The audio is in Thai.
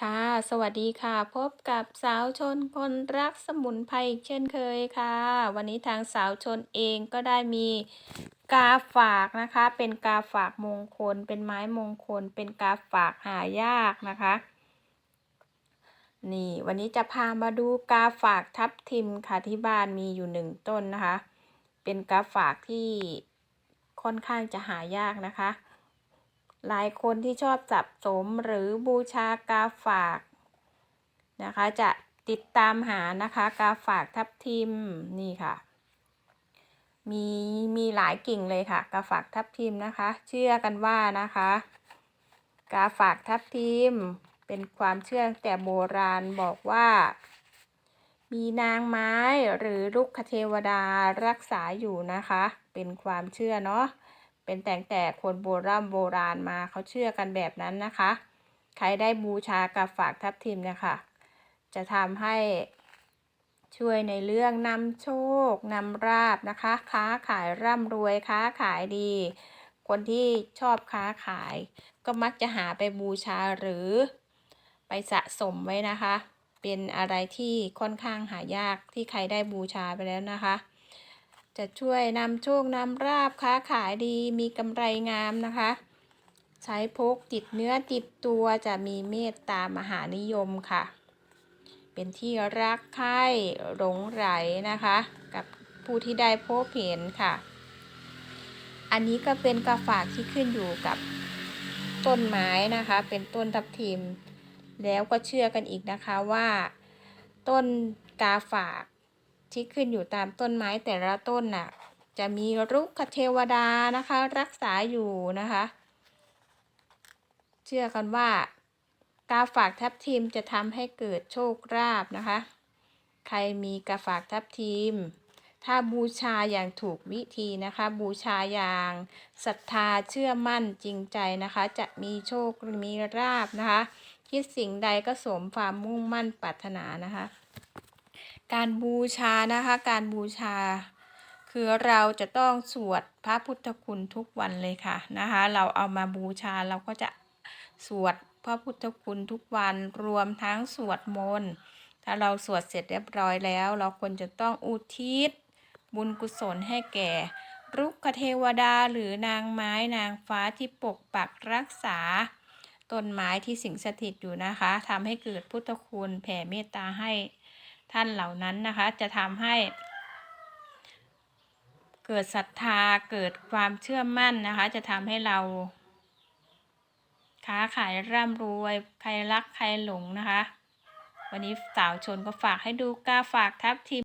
ค่ะ สวัสดีค่ะ พบกับสาวชนคนรักสมุนไพรอีกเช่นเคยค่ะ วันนี้ทางสาวชนเองก็ได้มีกาฝากนะคะ เป็นกาฝากมงคล เป็นไม้มงคล เป็นกาฝากหายากนะคะ นี่วันนี้จะพามาดูกาฝากทับทิมค่ะที่บ้านมีอยู่หนึ่งต้นนะคะ เป็นกาฝากที่ค่อนข้างจะหายากนะคะ หลายคนที่ชอบสับสมหรือบูชากาฝากนะคะ จะติดตามหานะคะกาฝากทับทิมนี่ค่ะ มีมีหลายกิ่งเลยค่ะ กาฝากทับทิมนะคะ เชื่อกันว่านะคะ กาฝากทับทิมเป็นความเชื่อแต่โบราณบอกว่า มีนางไม้หรือลูกคเทวดารักษาอยู่นะคะ เป็นความเชื่อเนาะ เป็นแต่งแต่คนโบราณโบราณมาเขาเชื่อกันแบบนั้นนะคะ ใครได้บูชากาฝากทับทิมนะคะจะทำให้ช่วยในเรื่องนำโชคนำราบนะคะ ค้าขายร่ำรวยค้าขายดี คนที่ชอบค้าขาย ก็มักจะหาไปบูชาหรือไปสะสมไว้นะคะ เป็นอะไรที่ค่อนข้างหายากที่ใครได้บูชาไปแล้วนะคะ จะช่วยนำโชคนำราบค้าขายดีมีกำไรงามนะคะ ใช้พกติดเนื้อติดตัวจะมีเมตตามหานิยมค่ะ เป็นที่รักใคร่หลงไหลนะคะ กับผู้ที่ได้พบเห็นค่ะ อันนี้ก็เป็นกาฝากที่ขึ้นอยู่กับต้นไม้นะคะ เป็นต้นทับทิม แล้วก็เชื่อกันอีกนะคะว่า ต้นกาฝาก ที่ขึ้นอยู่ตามต้นไม้แต่ละต้นน่ะจะมีรุกขเทวดานะคะ รักษาอยู่นะคะ เชื่อกันว่า กาฝากทับทิมจะทำให้เกิดโชคลาภนะคะ ใครมีกาฝากทับทิม ถ้าบูชาอย่างถูกวิธีนะคะ บูชาอย่างศรัทธาเชื่อมั่นจริงใจนะคะ จะมีโชคมีลาภนะคะ คิดสิ่งใดก็สมความมุ่งมั่นปรารถนานะคะ การบูชานะคะ การบูชา คือเราจะต้องสวดพระพุทธคุณทุกวันเลยค่ะนะคะ เราเอามาบูชาเราก็จะสวดพระพุทธคุณทุกวันรวมทั้งสวดมนต์ถ้าเราสวดเสร็จเรียบร้อยแล้ว เราควรจะต้องอุทิศ บุญกุศลให้แก่ รุกขเทวดาหรือนางไม้นางฟ้าที่ปกปักรักษาต้นไม้ที่สิงสถิตอยู่นะคะทำให้เกิดพุทธคุณแผ่เมตตาให้ ท่านเหล่านั้นนะคะ จะทำให้เกิดศรัทธาเกิดความเชื่อมั่นนะคะ จะทำให้เรา ค้าขายร่ำรวย ใครรักใครหลงนะคะ วันนี้สาวชนก็ฝากให้ดูกล้าฝากทับทิม